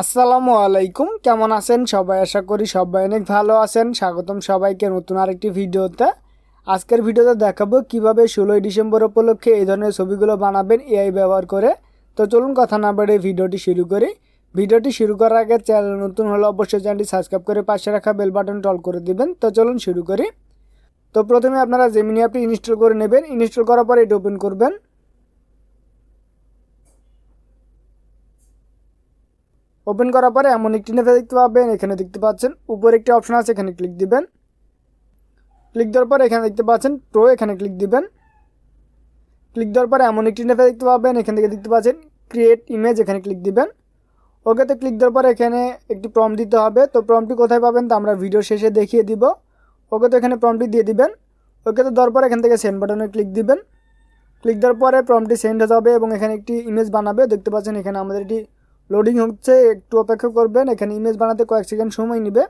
আসসালামু আলাইকুম। কেমন আছেন সবাই? আশা করি সবাই অনেক ভালো আছেন। স্বাগতম সবাইকে নতুন আরেকটি ভিডিওতে। আজকের ভিডিওতে দেখাবো কীভাবে ষোলোই ডিসেম্বর উপলক্ষে এই ধরনের ছবিগুলো বানাবেন এআই ব্যবহার করে। তো চলুন কথা না বাড়ে ভিডিওটি শুরু করি। ভিডিওটি শুরু করার আগে চ্যানেল নতুন হলে অবশ্যই চ্যানেলটি সাবস্ক্রাইব করে পাশে রাখা বেল বাটন টল করে দিবেন। তো চলুন শুরু করি। তো প্রথমে আপনারা জেমিনি অ্যাপটি ইনস্টল করে নেবেন। ইনস্টল করার পরে এটি ওপেন করবেন। ওপেন করার পরে এমন একটি নেভে দেখতে পাবেন, এখানে দেখতে পাচ্ছেন, উপরে একটি অপশন আছে, এখানে ক্লিক দিবেন। ক্লিক দেওয়ার পরে এখানে দেখতে পাচ্ছেন প্রো এখানে ক্লিক দিবেন। ক্লিক দেওয়ার পরে এমন একটি নেভে দেখতে পাবেন, এখান থেকে দেখতে পাচ্ছেন ক্রিয়েট ইমেজ এখানে ক্লিক দিবেন। ওকেতে ক্লিক দেওয়ার পরে এখানে একটি প্রম দিতে হবে। তো প্রমটি কোথায় পাবেন? তা আমরা ভিডিও শেষে দেখিয়ে দিব। ওকে তো এখানে প্রমটি দিয়ে দিবেন। ওকে তো দেওয়ার পরে এখান থেকে সেন্ড বাটনে ক্লিক দিবেন। ক্লিক দেওয়ার পরে প্রমটি সেন্ড হয়ে যাবে এবং এখানে একটি ইমেজ বানাবে। দেখতে পাচ্ছেন এখানে আমাদের এটি লোডিং হচ্ছে, একটু অপেক্ষা করবেন, এখানে ইমেজ বানাতে কয়েক সেকেন্ড সময় নেবে।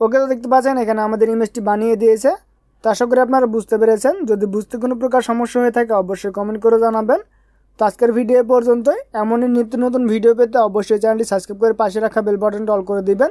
ওকে তো দেখতে পাচ্ছেন, এখানে আমাদের ইমেজটি বানিয়ে দিয়েছে। তো আশা করি আপনারা বুঝতে পেরেছেন। যদি বুঝতে কোনো প্রকার সমস্যা হয়ে থাকে, অবশ্যই কমেন্ট করে জানাবেন। তো আজকের ভিডিও পর্যন্তই। এমনই নিত্য নতুন ভিডিও পেতে অবশ্যই চ্যানেলটি সাবস্ক্রাইব করে পাশে রাখা বেল বাটনটা অল করে দিবেন।